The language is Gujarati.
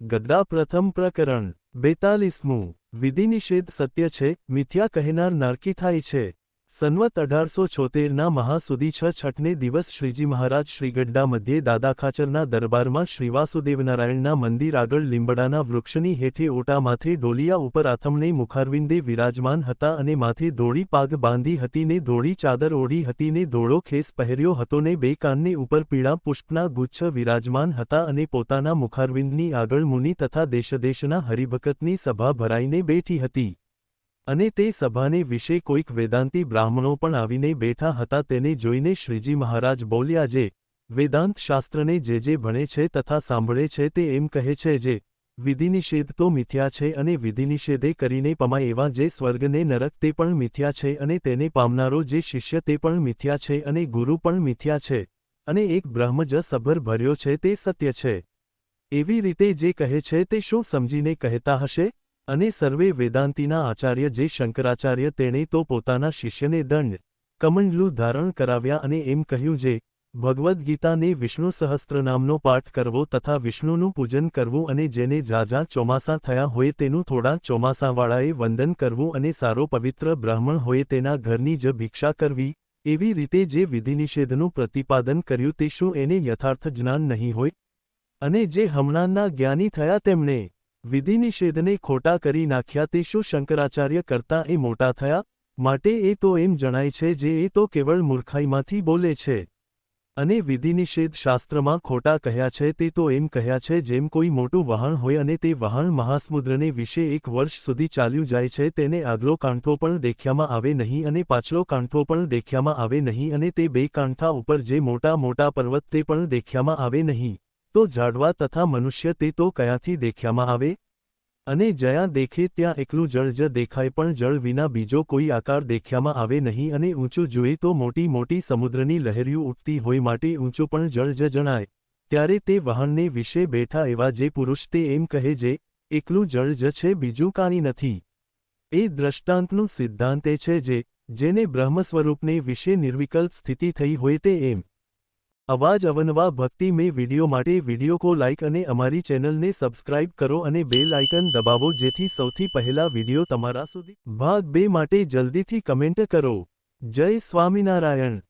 ગદ્દા પ્રથમ પ્રકરણ બેતાલીસમું. વિધિનિષેધ સત્ય છે મિથ્યા કહેનાર નારકી થાય છે. સન્વત અઢારસો છોતેરના મહા સુધી છ છઠને દિવસ શ્રીજી મહારાજ શ્રીગઢડા મધ્યે દાદાખાચરના દરબારમાં શ્રીવાસુદેવનારાયણના મંદિર આગળ લીંબડાના વૃક્ષની હેઠે ઓટા માથે ડોલિયા ઉપર આથમને મુખારવિંદે વિરાજમાન હતા અને માથે ધોળી પાગ બાંધી હતી ને ધોળી ચાદર ઓઢી હતી ને ધોળો ખેસ પહેર્યો હતો ને બે કાનને ઉપર પીળા પુષ્પના ગુચ્છ વિરાજમાન હતા અને પોતાના મુખારવિંદની આગળ મુનિ તથા દેશદેશના હરિભકતની સભા ભરાઈને બેઠી હતી. અને તે સભાને વિશે કોઈક વેદાંતી બ્રાહ્મણો પણ આવીને બેઠા હતા તેને જોઈને શ્રીજી મહારાજ બોલ્યા, જે વેદાંત શાસ્ત્રને જે જે ભણે છે તથા સાંભળે છે તે એમ કહે છે જે વિધિનિષેધ તો મિથ્યા છે અને વિધિનિષેધે કરીને પમાય એવા જે સ્વર્ગને નરક તે પણ મિથ્યા છે અને તેને પામનારો જે શિષ્ય તે પણ મિથ્યા છે અને ગુરુ પણ મિથ્યા છે અને એક બ્રહ્મજ સભર ભર્યો છે તે સત્ય છે. એવી રીતે જે કહે છે તે શું સમજીને કહેતા હશે? અને સર્વે વેદાંતિના આચાર્ય જે શંકરાચાર્ય તેણે તો પોતાના શિષ્યને દંડ, કમંડલું ધારણ કરાવ્યા અને એમ કહ્યું જે, ભગવદ્ ગીતાને વિષ્ણુ સહસ્ત્રનામનો પાઠ કરવો તથા વિષ્ણુનું પૂજન કરવું અને જેને ઝાઝા ચોમાસા થયા હોય તેનું થોડા ચોમાસાવાળાએ વંદન કરવું અને સારો પવિત્ર બ્રાહ્મણ હોય તેના ઘરની જ ભિક્ષા કરવી, એવી રીતે જે વિધિનિષેધનું પ્રતિપાદન કર્યું તે શું એને યથાર્થ જ્ઞાન નહીં હોય? અને જે હમણાંના જ્ઞાની થયા તેમણે વિધિનિષેધને ખોટા કરી નાખ્યા તે શું શંકરાચાર્ય કરતા એ મોટા થયા? માટે એ તો એમ જણાય છે જે એ તો કેવળ મૂર્ખાઈમાંથી બોલે છે. અને વિધિનિષેધ શાસ્ત્રમાં ખોટા કહ્યા છે તે તો એમ કહ્યા છે જેમ કોઈ મોટું વહાણ હોય અને તે વહાણ મહાસમુદ્રને વિશે એક વર્ષ સુધી ચાલ્યું જાય છે તેને આગલો કાંઠો પણ દેખ્યામાં આવે નહીં અને પાછલો કાંઠો પણ દેખ્યામાં આવે નહીં અને તે બે કાંઠા ઉપર જે મોટા મોટા પર્વત તે પણ દેખ્યામાં આવે નહીં. તો ઝાડવા તથા મનુષ્ય તે તો કયાથી દેખ્યામાં આવે? અને જ્યાં દેખે ત્યાં એકલું જળ જ દેખાય પણ જળ વિના બીજો કોઈ આકાર દેખ્યામાં આવે નહીં અને ઊંચું જોઈએ તો મોટી મોટી સમુદ્રની લહેરિયું ઉઠતી હોય માટે ઊંચું પણ જળ જ જણાય. ત્યારે તે વહાણને વિશે બેઠા એવા જે પુરુષ તે એમ કહે જે એકલું જળ જ છે, બીજું કાંઈ નથી. એ દ્રષ્ટાંતનું સિદ્ધાંત એ છે જે, જેને બ્રહ્મ વિશે નિર્વિકલ્પ સ્થિતિ થઈ હોય તે એમ. અવાજ અવનવા ભક્તિ મેં વિડિયો માટે વીડિયો કો લાઇક અને અમારી ચેનલને સબસ્ક્રાઇબ કરો અને બેલ આઇકન દબાવો જેથી સૌથી પહેલા વીડિયો તમારા સુધી ભાગ બે માટે જલ્દીથી કમેન્ટ કરો. જય સ્વામિનારાયણ.